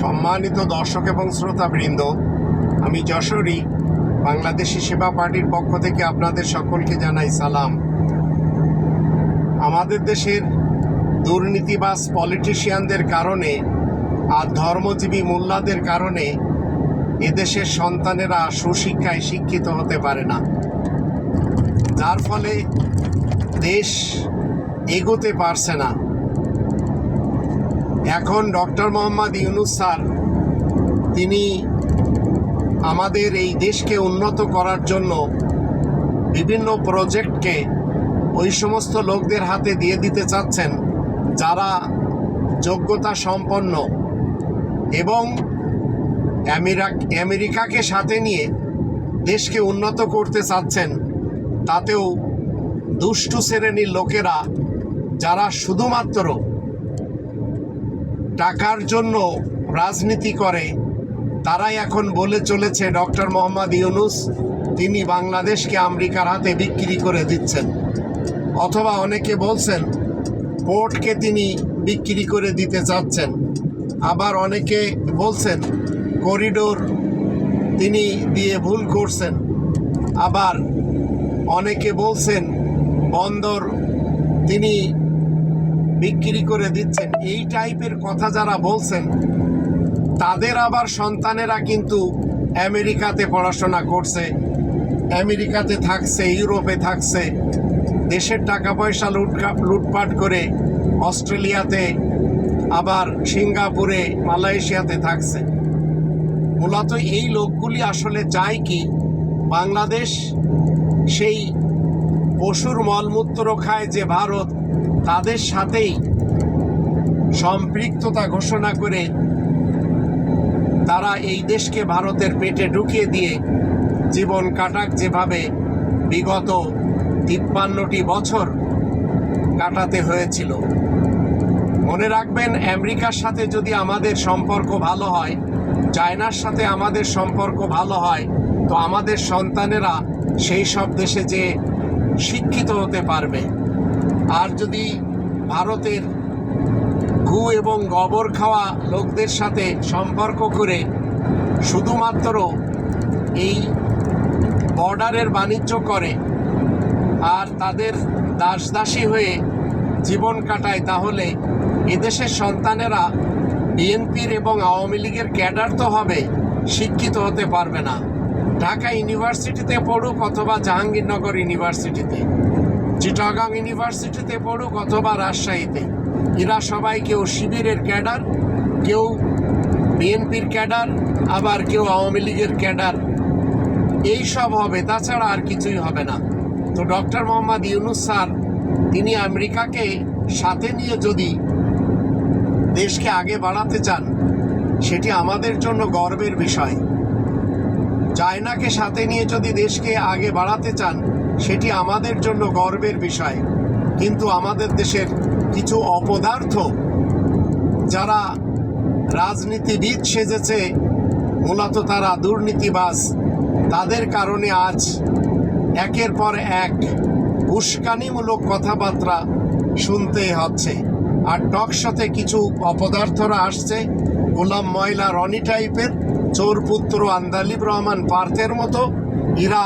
সম্মানিত দর্শক এবং শ্রোতাবৃন্দ, আমি যশোরী, বাংলাদেশি সেবা পার্টির পক্ষ থেকে আপনাদের সকলকে জানাই সালাম। আমাদের দেশের দুর্নীতিবাজ পলিটিশিয়ানদের কারণে আর ধর্মজীবী মোল্লাদের কারণে এদেশের সন্তানেরা সুশিক্ষায় শিক্ষিত হতে পারে না। যার ফলে দেশ এগোতে পারছে না। এখন ডক্টর মোহাম্মদ ইউনুস স্যার, তিনি আমাদের এই দেশকে উন্নত করার জন্য বিভিন্ন প্রজেক্টকে ওই সমস্ত লোকদের হাতে দিয়ে দিতে চাচ্ছেন, যারা যোগ্যতা সম্পন্ন এবং আমেরিক আমেরিকাকে সাথে নিয়ে দেশকে উন্নত করতে চাচ্ছেন, তাতেও দুষ্টু শ্রেণির লোকেরা, যারা শুধুমাত্র টাকার জন্য রাজনীতি করে, তারাই এখন বলে চলেছে ডক্টর মোহাম্মদ ইউনুস, তিনি বাংলাদেশকে আমেরিকার হাতে বিক্রি করে দিচ্ছেন। অথবা অনেকে বলছেন, পোর্টকে তিনি বিক্রি করে দিতে চাচ্ছেন আবার অনেকে বলছেন, করিডোর তিনি দিয়ে ভুল করছেন। আবার অনেকে বলছেন, বন্দর তিনি বিক্রি করে দিচ্ছেন। এই টাইপের কথা যারা বলছেন, তাদের আবার সন্তানেরা কিন্তু আমেরিকাতে পড়াশোনা করছে, আমেরিকাতে থাকছে, ইউরোপে থাকছে, দেশের টাকা পয়সা লুটকা, লুটপাট করে অস্ট্রেলিয়াতে, আবার সিঙ্গাপুরে, মালয়েশিয়াতে থাকছে। মূলত এই লোকগুলি আসলে চায় কি, বাংলাদেশ সেই পশুর মলমূত্র খায় যে ভারত তাদের সাথেই সম্পৃক্ততা ঘোষণা করে তারা এই দেশকে ভারতের পেটে ঢুকিয়ে দিয়ে জীবন কাটাক যেভাবে বিগত তিপ্পান্নটি বছর কাটাতে হয়েছিল। মনে রাখবেন, আমেরিকার সাথে যদি আমাদের সম্পর্ক ভালো হয়, চায়নার সাথে আমাদের সম্পর্ক ভালো হয়, তো আমাদের সন্তানেরা সেই সব দেশে যে শিক্ষিত হতে পারবে। আর যদি ভারতের ঘু এবং গোবর খাওয়া লোকদের সাথে সম্পর্ক করে শুধুমাত্র এই বর্ডারের বাণিজ্য করে আর তাদের দাস দাসী হয়ে জীবন কাটায়, তাহলে এদেশের সন্তানেরা বিএনপির এবং আওয়ামী লীগের ক্যাডার তো হবে, শিক্ষিত হতে পারবে না। ঢাকা ইউনিভার্সিটিতে পড়ুক অথবা জাহাঙ্গীরনগর ইউনিভার্সিটিতে। চিটাগাং ইউনিভার্সিটিতে পড়ুক অথবা রাজশাহীতে। এরা সবাই কেউ শিবিরের ক্যাডার, কেউ বিএনপির ক্যাডার, আবার কেউ আওয়ামী লীগের ক্যাডার। এই সব হবে, তাছাড়া আর কিছুই হবে না। তো ডক্টর মোহাম্মদ ইউনুস স্যার, তিনি আমেরিকাকে সাথে নিয়ে যদি দেশকে আগে বাড়াতে চান, সেটি আমাদের জন্য গর্বের বিষয়। চায়নাকে সাথে নিয়ে যদি দেশকে আগে বাড়াতে চান সেটি আমাদের জন্য গর্বের বিষয়। কিন্তু আমাদের দেশের কিছু অপদার্থ যারা রাজনীতিবিদ সেজেছে, মূলত তারা দুর্নীতিবাজ, তাদের কারণে আজ একের পর এক উস্কানিমূলক কথাবার্তা শুনতে হচ্ছে। আর টক সাথে কিছু অপদার্থরা আসছে, গোলাম ময়লা রনি টাইপের চোর পুত্র আন্দালিব রহমান পার্থের মতো। এরা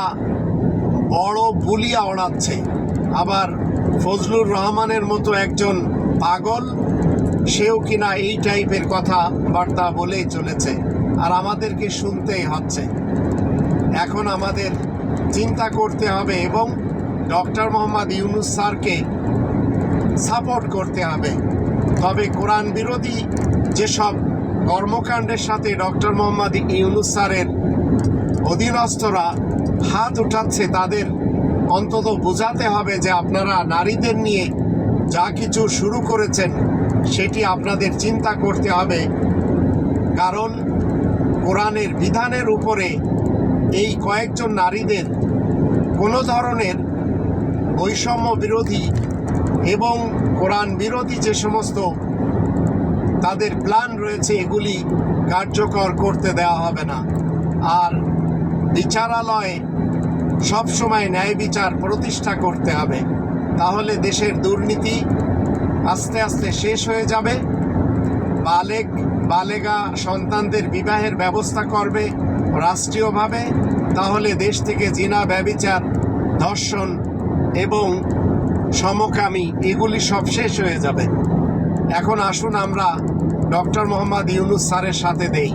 বড় বুলিয়া ওড়াচ্ছে আবার ফজলুর রহমানের মতো একজন পাগল, সেও কিনা এই টাইপের কথা বার্তা বলেই চলেছে আর আমাদেরকে শুনতেই হচ্ছে। এখন আমাদের চিন্তা করতে হবে এবং ডক্টর মোহাম্মদ ইউনুস স্যারকে সাপোর্ট করতে হবে। তবে কোরআন বিরোধী যেসব কর্মকাণ্ডের সাথে ডক্টর মোহাম্মদ ইউনুস স্যারের অধীনস্থরা হাত উঠাচ্ছে তাদের। অন্তত বোঝাতে হবে যে আপনারা নারীদের নিয়ে যা কিছু শুরু করেছেন, সেটি আপনাদের চিন্তা করতে হবে। কারণ কোরআনের বিধানের উপরে এই কয়েকজন নারীদের কোনো ধরনের বৈষম্য বিরোধী এবং কোরআন বিরোধী যে সমস্ত তাদের প্ল্যান রয়েছে, এগুলি কার্যকর করতে দেওয়া হবে না। আর বিচারালয়ে সবসময় ন্যায় বিচার প্রতিষ্ঠা করতে হবে। তাহলে দেশের দুর্নীতি আস্তে আস্তে শেষ হয়ে যাবে। বালেক, বালেগা সন্তানদের বিবাহের ব্যবস্থা করবে রাষ্ট্রীয়ভাবে। তাহলে দেশ থেকে জিনা, ব্যবিচার, ধর্ষণ এবং সমকামী এগুলি সব শেষ হয়ে যাবে। এখন আসুন আমরা ডক্টর মোহাম্মদ ইউনুস স্যারের সাথে দেই।